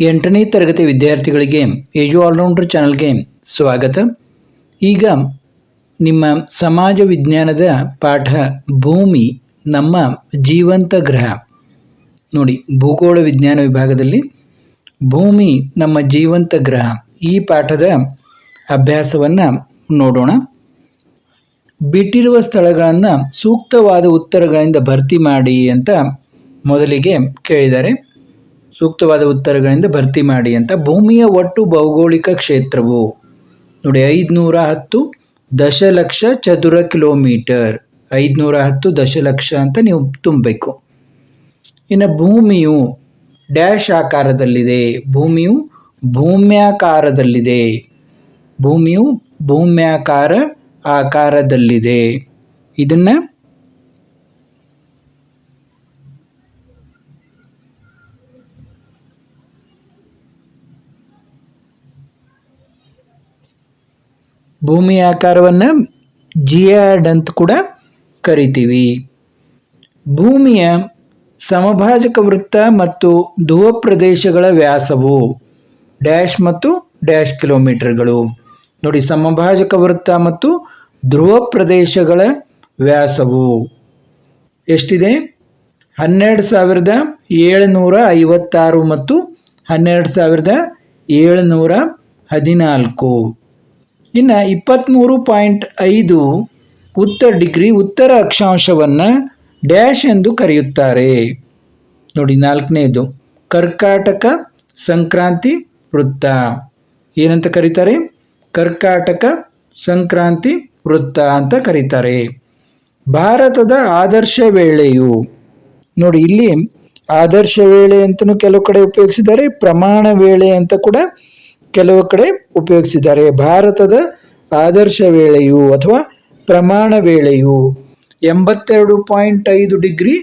ಎಂಟನೇ ತರಗತಿ ವಿದ್ಯಾರ್ಥಿಗಳಿಗೆ ಏಜು ಆಲ್ರೌಂಡರ್ ಚಾನಲ್ಗೆ ಸ್ವಾಗತ. ಈಗ ನಿಮ್ಮ ಸಮಾಜ ವಿಜ್ಞಾನದ ಪಾಠ ಭೂಮಿ, ನಮ್ಮ ಜೀವಂತ ಗ್ರಹ. ನೋಡಿ, ಭೂಗೋಳ ವಿಜ್ಞಾನ ವಿಭಾಗದಲ್ಲಿ ಭೂಮಿ, ನಮ್ಮ ಜೀವಂತ ಗ್ರಹ. ಈ ಪಾಠದ ಅಭ್ಯಾಸವನ್ನು ನೋಡೋಣ. ಬಿಟ್ಟಿರುವ ಸ್ಥಳಗಳನ್ನು ಸೂಕ್ತವಾದ ಉತ್ತರಗಳಿಂದ ಭರ್ತಿ ಮಾಡಿ ಅಂತ ಮೊದಲಿಗೆ ಕೇಳಿದ್ದಾರೆ. ಸೂಕ್ತವಾದ ಉತ್ತರಗಳಿಂದ ಭರ್ತಿ ಮಾಡಿ ಅಂತ ಭೂಮಿಯ ಒಟ್ಟು ಭೌಗೋಳಿಕ ಕ್ಷೇತ್ರವು. ನೋಡಿ, ಐದುನೂರ ಹತ್ತು ದಶಲಕ್ಷ ಚದುರ ಕಿಲೋಮೀಟರ್. ಐದುನೂರ ಹತ್ತು ದಶಲಕ್ಷ ಅಂತ ನೀವು ತುಂಬಬೇಕು. ಇನ್ನು ಭೂಮಿಯು ಡ್ಯಾಶ್ ಆಕಾರದಲ್ಲಿದೆ. ಭೂಮಿಯು ಭೂಮ್ಯಾಕಾರದಲ್ಲಿದೆ. ಭೂಮಿಯು ಭೂಮ್ಯಾಕಾರ ಆಕಾರದಲ್ಲಿದೆ. ಇದನ್ನು ಭೂಮಿಯ ಆಕಾರವನ್ನು ಜಿಯಾಡ್ ಅಂತ ಕೂಡ ಕರಿತೀವಿ. ಭೂಮಿಯ ಸಮಭಾಜಕ ವೃತ್ತ ಮತ್ತು ಧ್ರುವ ಪ್ರದೇಶಗಳ ವ್ಯಾಸವು ಡ್ಯಾಶ್ ಮತ್ತು ಡ್ಯಾಶ್ ಕಿಲೋಮೀಟರ್ಗಳು. ನೋಡಿ, ಸಮಭಾಜಕ ವೃತ್ತ ಮತ್ತು ಧ್ರುವ ಪ್ರದೇಶಗಳ ವ್ಯಾಸವು ಎಷ್ಟಿದೆ? ಹನ್ನೆರಡು ಸಾವಿರದ ಏಳುನೂರ ಐವತ್ತಾರು ಮತ್ತು ಹನ್ನೆರಡು ಸಾವಿರದ ಏಳುನೂರ ಹದಿನಾಲ್ಕು. ಇನ್ನು ಇಪ್ಪತ್ತ್ಮೂರು ಪಾಯಿಂಟ್ ಐದು ಉತ್ತರ ಡಿಗ್ರಿ ಉತ್ತರ ಅಕ್ಷಾಂಶವನ್ನು ಡ್ಯಾಶ್ ಎಂದು ಕರೆಯುತ್ತಾರೆ. ನೋಡಿ, ನಾಲ್ಕನೇದು, ಕರ್ಕಾಟಕ ಸಂಕ್ರಾಂತಿ ವೃತ್ತ. ಏನಂತ ಕರೀತಾರೆ? ಕರ್ಕಾಟಕ ಸಂಕ್ರಾಂತಿ ವೃತ್ತ ಅಂತ ಕರೀತಾರೆ. ಭಾರತದ ಆದರ್ಶ ವೇಳೆಯು. ನೋಡಿ, ಇಲ್ಲಿ ಆದರ್ಶ ವೇಳೆ ಅಂತಲೂ ಕೆಲವು ಕಡೆ ಉಪಯೋಗಿಸಿದ್ದಾರೆ, ಪ್ರಮಾಣ ವೇಳೆ ಅಂತ ಕೂಡ ಕೆಲವು ಕಡೆ ಉಪಯೋಗಿಸಿದ್ದಾರೆ. ಭಾರತದ ಆದರ್ಶ ವೇಳೆಯು ಅಥವಾ ಪ್ರಮಾಣ ವೇಳೆಯು ಎಂಬತ್ತೆರಡು ಪಾಯಿಂಟ್ ಐದು ಡಿಗ್ರಿ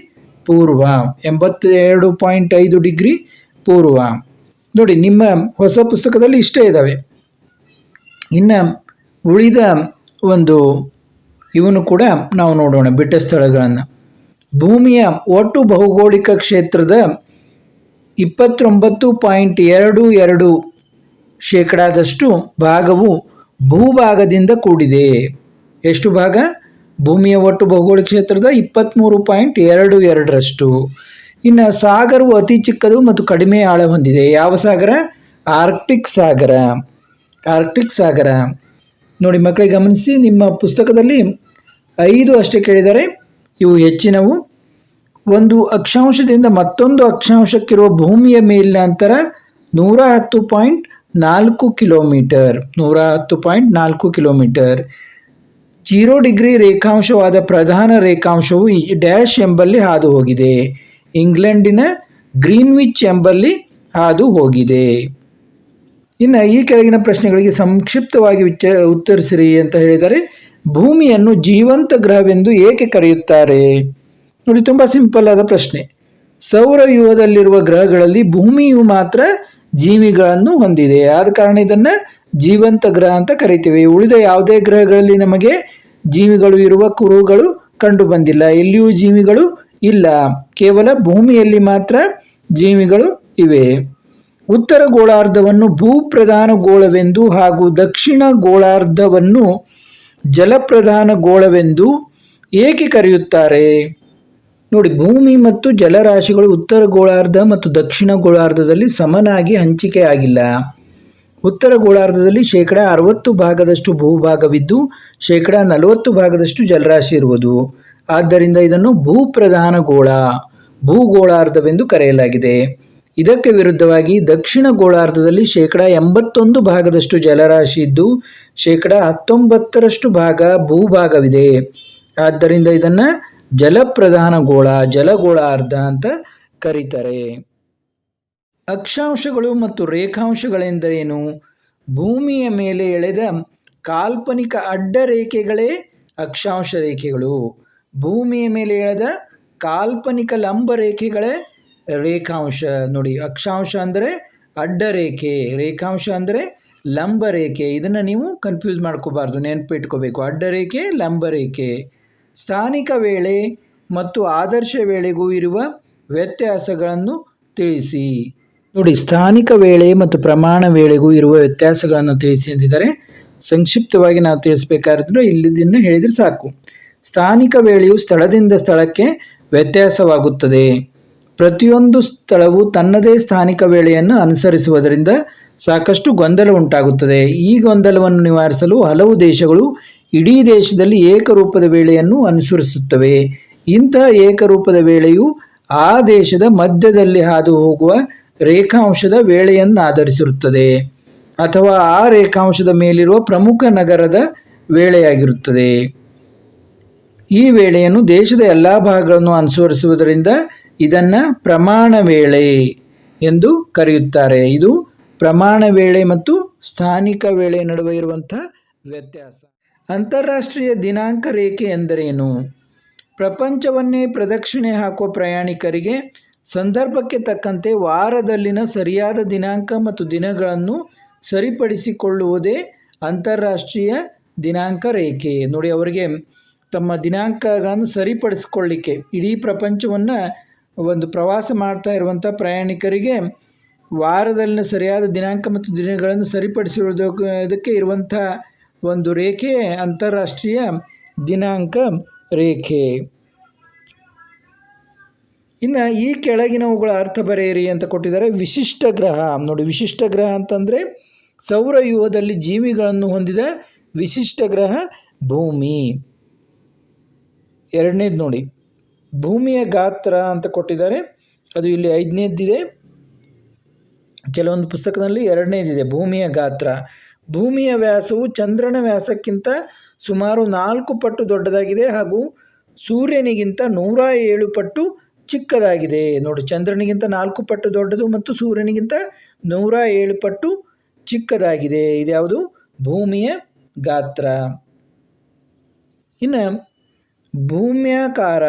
ಪೂರ್ವ, ಎಂಬತ್ತೆರಡು ಪಾಯಿಂಟ್ ಐದು ಡಿಗ್ರಿ ಪೂರ್ವ. ನೋಡಿ, ನಿಮ್ಮ ಹೊಸ ಪುಸ್ತಕದಲ್ಲಿ ಇಷ್ಟೇ ಇದ್ದಾವೆ ಇನ್ನು ಉಳಿದ ಒಂದು ಇವನು ಕೂಡ ನಾವು ನೋಡೋಣ ಬಿಟ್ಟ ಸ್ಥಳಗಳನ್ನು ಭೂಮಿಯ ಒಟ್ಟು ಭೌಗೋಳಿಕ ಕ್ಷೇತ್ರದ ಇಪ್ಪತ್ತೊಂಬತ್ತು ಪಾಯಿಂಟ್ ಎರಡು ಎರಡು ಶೇಕಡಾದಷ್ಟು ಭಾಗವು ಭೂಭಾಗದಿಂದ ಕೂಡಿದೆ. ಎಷ್ಟು ಭಾಗ? ಭೂಮಿಯ ಒಟ್ಟು ಭೌಗೋಳಿಕ ಕ್ಷೇತ್ರದ ಇಪ್ಪತ್ತ್ಮೂರು ಪಾಯಿಂಟ್ ಎರಡು ಎರಡರಷ್ಟು ಇನ್ನು ಸಾಗರವು ಅತಿ ಚಿಕ್ಕದು ಮತ್ತು ಕಡಿಮೆ ಆಳ ಹೊಂದಿದೆ. ಯಾವ ಸಾಗರ? ಆರ್ಕ್ಟಿಕ್ ಸಾಗರ. ಆರ್ಕ್ಟಿಕ್ ಸಾಗರ. ನೋಡಿ ಮಕ್ಕಳಿಗೆ ಗಮನಿಸಿ, ನಿಮ್ಮ ಪುಸ್ತಕದಲ್ಲಿ ಐದು ಅಷ್ಟೇ ಕೇಳಿದರೆ ಇವು ಹೆಚ್ಚಿನವು. ಒಂದು ಅಕ್ಷಾಂಶದಿಂದ ಮತ್ತೊಂದು ಅಕ್ಷಾಂಶಕ್ಕಿರುವ ಭೂಮಿಯ ಮೇಲಿನ ಅಂತರ ನೂರ ಹತ್ತು ಪಾಯಿಂಟ್ ನಾಲ್ಕು ಕಿಲೋಮೀಟರ್, ನೂರ ಹತ್ತು ಪಾಯಿಂಟ್ ನಾಲ್ಕು ಕಿಲೋಮೀಟರ್. ಜೀರೋ ಡಿಗ್ರಿ ರೇಖಾಂಶವಾದ ಪ್ರಧಾನ ರೇಖಾಂಶವು ಈ ಡ್ಯಾಶ್ ಎಂಬಲ್ಲಿ ಹಾದು ಹೋಗಿದೆ ಇಂಗ್ಲೆಂಡಿನ ಗ್ರೀನ್ವಿಚ್ ಎಂಬಲ್ಲಿ ಹಾದು ಹೋಗಿದೆ ಇನ್ನು ಈ ಕೆಳಗಿನ ಪ್ರಶ್ನೆಗಳಿಗೆ ಸಂಕ್ಷಿಪ್ತವಾಗಿ ವಿಚ, ಉತ್ತರಿಸಿರಿ ಅಂತ ಹೇಳಿದರೆ, ಭೂಮಿಯನ್ನು ಜೀವಂತ ಗ್ರಹವೆಂದು ಏಕೆ ಕರೆಯುತ್ತಾರೆ? ನೋಡಿ, ತುಂಬ ಸಿಂಪಲ್ ಆದ ಪ್ರಶ್ನೆ. ಸೌರವ್ಯೂಹದಲ್ಲಿರುವ ಗ್ರಹಗಳಲ್ಲಿ ಭೂಮಿಯು ಮಾತ್ರ ಜೀವಿಗಳನ್ನು ಹೊಂದಿದೆ. ಆದ ಕಾರಣ ಇದನ್ನು ಜೀವಂತ ಗ್ರಹ ಅಂತ ಕರಿತೀವಿ. ಉಳಿದ ಯಾವುದೇ ಗ್ರಹಗಳಲ್ಲಿ ನಮಗೆ ಜೀವಿಗಳು ಇರುವ ಕುರುಗಳು ಕಂಡು ಬಂದಿಲ್ಲ. ಎಲ್ಲಿಯೂ ಜೀವಿಗಳು ಇಲ್ಲ. ಕೇವಲ ಭೂಮಿಯಲ್ಲಿ ಮಾತ್ರ ಜೀವಿಗಳು ಇವೆ. ಉತ್ತರ ಗೋಳಾರ್ಧವನ್ನು ಭೂಪ್ರಧಾನ ಗೋಳವೆಂದು ಹಾಗೂ ದಕ್ಷಿಣ ಗೋಳಾರ್ಧವನ್ನು ಜಲಪ್ರಧಾನ ಗೋಳವೆಂದು ಏಕೆ ಕರೆಯುತ್ತಾರೆ? ನೋಡಿ, ಭೂಮಿ ಮತ್ತು ಜಲರಾಶಿಗಳು ಉತ್ತರ ಗೋಳಾರ್ಧ ಮತ್ತು ದಕ್ಷಿಣ ಗೋಳಾರ್ಧದಲ್ಲಿ ಸಮನಾಗಿ ಹಂಚಿಕೆಯಾಗಿಲ್ಲ. ಉತ್ತರ ಗೋಳಾರ್ಧದಲ್ಲಿ ಶೇಕಡ ಅರವತ್ತು ಭಾಗದಷ್ಟು ಭೂಭಾಗವಿದ್ದು, ಶೇಕಡ ನಲವತ್ತು ಭಾಗದಷ್ಟು ಜಲರಾಶಿ ಇರುವುದು. ಆದ್ದರಿಂದ ಇದನ್ನು ಭೂಪ್ರಧಾನ ಗೋಳ, ಭೂಗೋಳಾರ್ಧವೆಂದು ಕರೆಯಲಾಗಿದೆ. ಇದಕ್ಕೆ ವಿರುದ್ಧವಾಗಿ ದಕ್ಷಿಣ ಗೋಳಾರ್ಧದಲ್ಲಿ ಶೇಕಡ ಎಂಬತ್ತೊಂದು ಭಾಗದಷ್ಟು ಜಲರಾಶಿ ಇದ್ದು, ಶೇಕಡ ಹತ್ತೊಂಬತ್ತರಷ್ಟು ಭಾಗ ಭೂಭಾಗವಿದೆ. ಆದ್ದರಿಂದ ಇದನ್ನು ಜಲಪ್ರಧಾನ ಗೋಳ ಜಲಗೋಳಾರ್ಧ ಅಂತ ಕರೀತಾರೆ. ಅಕ್ಷಾಂಶಗಳು ಮತ್ತು ರೇಖಾಂಶಗಳೆಂದರೇನು? ಭೂಮಿಯ ಮೇಲೆ ಎಳೆದ ಕಾಲ್ಪನಿಕ ಅಡ್ಡ ರೇಖೆಗಳೇ ಅಕ್ಷಾಂಶ ರೇಖೆಗಳು. ಭೂಮಿಯ ಮೇಲೆ ಎಳೆದ ಕಾಲ್ಪನಿಕ ಲಂಬ ರೇಖೆಗಳೇ ರೇಖಾಂಶ. ನೋಡಿ, ಅಕ್ಷಾಂಶ ಅಂದರೆ ಅಡ್ಡ ರೇಖೆ, ರೇಖಾಂಶ ಅಂದರೆ ಲಂಬ ರೇಖೆ. ಇದನ್ನು ನೀವು ಕನ್ಫ್ಯೂಸ್ ಮಾಡ್ಕೋಬಾರ್ದು, ನೆನಪಿಟ್ಕೋಬೇಕು. ಅಡ್ಡ ರೇಖೆ, ಲಂಬ ರೇಖೆ. ಸ್ಥಾನಿಕ ವೇಳೆ ಮತ್ತು ಆದರ್ಶ ವೇಳೆಗೂ ಇರುವ ವ್ಯತ್ಯಾಸಗಳನ್ನು ತಿಳಿಸಿ. ನೋಡಿ, ಸ್ಥಾನಿಕ ವೇಳೆ ಮತ್ತು ಪ್ರಮಾಣ ವೇಳೆಗೂ ಇರುವ ವ್ಯತ್ಯಾಸಗಳನ್ನು ತಿಳಿಸಿ ಎಂದಿದ್ದಾರೆ ಸಂಕ್ಷಿಪ್ತವಾಗಿ ನಾವು ತಿಳಿಸ್ಬೇಕಾದ್ರೆ ಇಲ್ಲಿದ್ದನ್ನು ಹೇಳಿದರೆ ಸಾಕು. ಸ್ಥಾನಿಕ ವೇಳೆಯು ಸ್ಥಳದಿಂದ ಸ್ಥಳಕ್ಕೆ ವ್ಯತ್ಯಾಸವಾಗುತ್ತದೆ. ಪ್ರತಿಯೊಂದು ಸ್ಥಳವು ತನ್ನದೇ ಸ್ಥಾನಿಕ ವೇಳೆಯನ್ನು ಅನುಸರಿಸುವುದರಿಂದ ಸಾಕಷ್ಟು ಗೊಂದಲ ಉಂಟಾಗುತ್ತದೆ. ಈ ಗೊಂದಲವನ್ನು ನಿವಾರಿಸಲು ಹಲವು ದೇಶಗಳು ಇಡೀ ದೇಶದಲ್ಲಿ ಏಕರೂಪದ ವೇಳೆಯನ್ನು ಅನುಸರಿಸುತ್ತವೆ. ಇಂತಹ ಏಕರೂಪದ ವೇಳೆಯು ಆ ದೇಶದ ಮಧ್ಯದಲ್ಲಿ ಹಾದು ಹೋಗುವ ರೇಖಾಂಶದ ವೇಳೆಯನ್ನು ಆಧರಿಸಿರುತ್ತದೆ ಅಥವಾ ಆ ರೇಖಾಂಶದ ಮೇಲಿರುವ ಪ್ರಮುಖ ನಗರದ ವೇಳೆಯಾಗಿರುತ್ತದೆ. ಈ ವೇಳೆಯನ್ನು ದೇಶದ ಎಲ್ಲ ಭಾಗಗಳನ್ನು ಅನುಸರಿಸುವುದರಿಂದ ಇದನ್ನು ಪ್ರಮಾಣ ವೇಳೆ ಎಂದು ಕರೆಯುತ್ತಾರೆ. ಇದು ಪ್ರಮಾಣ ವೇಳೆ ಮತ್ತು ಸ್ಥಾನಿಕ ವೇಳೆ ನಡುವೆ ಇರುವಂಥ ವ್ಯತ್ಯಾಸ. ಅಂತಾರಾಷ್ಟ್ರೀಯ ದಿನಾಂಕ ರೇಖೆ ಎಂದರೇನು? ಪ್ರಪಂಚವನ್ನೇ ಪ್ರದಕ್ಷಿಣೆ ಹಾಕುವ ಪ್ರಯಾಣಿಕರಿಗೆ ಸಂದರ್ಭಕ್ಕೆ ತಕ್ಕಂತೆ ವಾರದಲ್ಲಿನ ಸರಿಯಾದ ದಿನಾಂಕ ಮತ್ತು ದಿನಗಳನ್ನು ಸರಿಪಡಿಸಿಕೊಳ್ಳುವುದೇ ಅಂತಾರಾಷ್ಟ್ರೀಯ ದಿನಾಂಕ ರೇಖೆ. ನೋಡಿ, ಅವರಿಗೆ ತಮ್ಮ ದಿನಾಂಕಗಳನ್ನು ಸರಿಪಡಿಸ್ಕೊಳ್ಳಿಕ್ಕೆ, ಇಡೀ ಪ್ರಪಂಚವನ್ನು ಒಂದು ಪ್ರವಾಸ ಮಾಡ್ತಾ ಇರುವಂಥ ಪ್ರಯಾಣಿಕರಿಗೆ ವಾರದಲ್ಲಿನ ಸರಿಯಾದ ದಿನಾಂಕ ಮತ್ತು ದಿನಗಳನ್ನು ಸರಿಪಡಿಸಿರುವುದಕ್ಕೆ ಇದಕ್ಕೆ ಇರುವಂಥ ಒಂದು ರೇಖೆ, ಅಂತಾರಾಷ್ಟ್ರೀಯ ದಿನಾಂಕ ರೇಖೆ. ಇನ್ನು ಈ ಕೆಳಗಿನವುಗಳ ಅರ್ಥ ಬರೆಯಿರಿ ಅಂತ ಕೊಟ್ಟಿದ್ದಾರೆ. ವಿಶಿಷ್ಟ ಗ್ರಹ. ನೋಡಿ, ವಿಶಿಷ್ಟ ಗ್ರಹ ಅಂತಂದರೆ ಸೌರವ್ಯೂಹದಲ್ಲಿ ಜೀವಿಗಳನ್ನು ಹೊಂದಿದ ವಿಶಿಷ್ಟ ಗ್ರಹ ಭೂಮಿ. ಎರಡನೇದು ನೋಡಿ, ಭೂಮಿಯ ಗಾತ್ರ ಅಂತ ಕೊಟ್ಟಿದ್ದಾರೆ. ಅದು ಇಲ್ಲಿ ಐದನೇದಿದೆ. ಕೆಲವೊಂದು ಪುಸ್ತಕದಲ್ಲಿ ಎರಡನೇದಿದೆ, ಭೂಮಿಯ ಗಾತ್ರ. ಭೂಮಿಯ ವ್ಯಾಸವು ಚಂದ್ರನ ವ್ಯಾಸಕ್ಕಿಂತ ಸುಮಾರು ನಾಲ್ಕು ಪಟ್ಟು ದೊಡ್ಡದಾಗಿದೆ ಹಾಗೂ ಸೂರ್ಯನಿಗಿಂತ ನೂರ ಏಳು ಪಟ್ಟು ಚಿಕ್ಕದಾಗಿದೆ. ನೋಡಿ, ಚಂದ್ರನಿಗಿಂತ ನಾಲ್ಕು ಪಟ್ಟು ದೊಡ್ಡದು ಮತ್ತು ಸೂರ್ಯನಿಗಿಂತ ನೂರ ಏಳು ಪಟ್ಟು ಚಿಕ್ಕದಾಗಿದೆ. ಇದ್ಯಾವುದು? ಭೂಮಿಯ ಗಾತ್ರ. ಇನ್ನು, ಭೂಮ್ಯಾಕಾರ.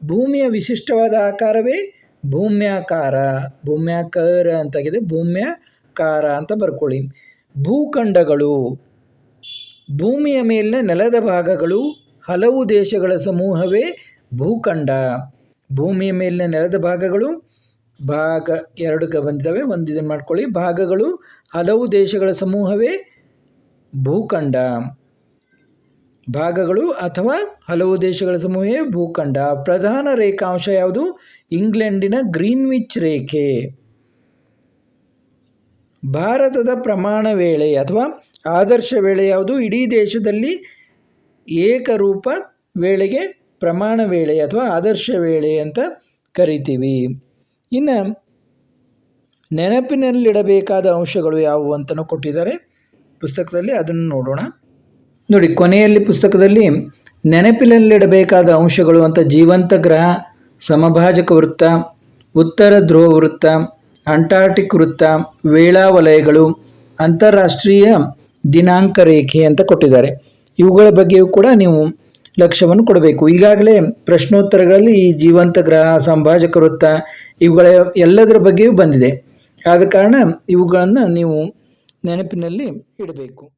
ಭೂಮಿಯ ವಿಶಿಷ್ಟವಾದ ಆಕಾರವೇ ಭೂಮ್ಯಾಕಾರ. ಭೂಮ್ಯಾಕಾರ ಅಂತಾಗಿದೆ ಭೂಮ್ಯಾಕಾರ ಅಂತ ಬರ್ಕೊಳ್ಳಿ. ಭೂಖಂಡಗಳು, ಭೂಮಿಯ ಮೇಲಿನ ನೆಲದ ಭಾಗಗಳು, ಹಲವು ದೇಶಗಳ ಸಮೂಹವೇ ಭೂಖಂಡ. ಭೂಮಿಯ ಮೇಲಿನ ನೆಲದ ಭಾಗಗಳು, ಭಾಗ ಎರಡು ಬಂದಿದ್ದಾವೆ, ಒಂದು ಇದನ್ನು ಮಾಡ್ಕೊಳ್ಳಿ. ಭಾಗಗಳು, ಹಲವು ದೇಶಗಳ ಸಮೂಹವೇ ಭೂಖಂಡ. ಭಾಗಗಳು ಅಥವಾ ಹಲವು ದೇಶಗಳ ಸಮೂಹವೇ ಭೂಖಂಡ. ಪ್ರಧಾನ ರೇಖಾಂಶ ಯಾವುದು? ಇಂಗ್ಲೆಂಡಿನ ಗ್ರೀನ್ವಿಚ್ ರೇಖೆ. ಭಾರತದ ಪ್ರಮಾಣ ವೇಳೆ ಅಥವಾ ಆದರ್ಶ ವೇಳೆ ಯಾವುದು? ಇಡೀ ದೇಶದಲ್ಲಿ ಏಕರೂಪ ವೇಳೆಗೆ ಪ್ರಮಾಣ ವೇಳೆ ಅಥವಾ ಆದರ್ಶ ವೇಳೆ ಅಂತ ಕರಿತೀವಿ. ಇನ್ನು ನೆನಪಿನಲ್ಲಿಡಬೇಕಾದ ಅಂಶಗಳು ಯಾವುವು ಅಂತಲೂ ಕೊಟ್ಟಿದ್ದಾರೆ. ಪುಸ್ತಕದಲ್ಲಿ ಅದನ್ನು ನೋಡೋಣ. ನೋಡಿ, ಕೊನೆಯಲ್ಲಿ ಪುಸ್ತಕದಲ್ಲಿ ನೆನಪಿನಲ್ಲಿಡಬೇಕಾದ ಅಂಶಗಳು ಅಂತ ಜೀವಂತ ಗ್ರಹ, ಸಮಭಾಜಕ ವೃತ್ತ, ಉತ್ತರ ಧ್ರುವ ವೃತ್ತ ಅಂಟಾರ್ಟಿಕ್ ವೃತ್ತ ವೇಳಾವಲಯಗಳು ಅಂತಾರಾಷ್ಟ್ರೀಯ ದಿನಾಂಕ ರೇಖೆ ಅಂತ ಕೊಟ್ಟಿದ್ದಾರೆ. ಇವುಗಳ ಬಗ್ಗೆಯೂ ಕೂಡ ನೀವು ಲಕ್ಷ್ಯವನ್ನು ಕೊಡಬೇಕು. ಈಗಾಗಲೇ ಪ್ರಶ್ನೋತ್ತರಗಳಲ್ಲಿ ಈ ಜೀವಂತ ಗ್ರಹ, ಸಂಭಾಜಕ ವೃತ್ತ ಇವುಗಳ ಎಲ್ಲದರ ಬಗ್ಗೆಯೂ ಬಂದಿದೆ. ಆದ ಕಾರಣ ಇವುಗಳನ್ನು ನೀವು ನೆನಪಿನಲ್ಲಿ ಇಡಬೇಕು.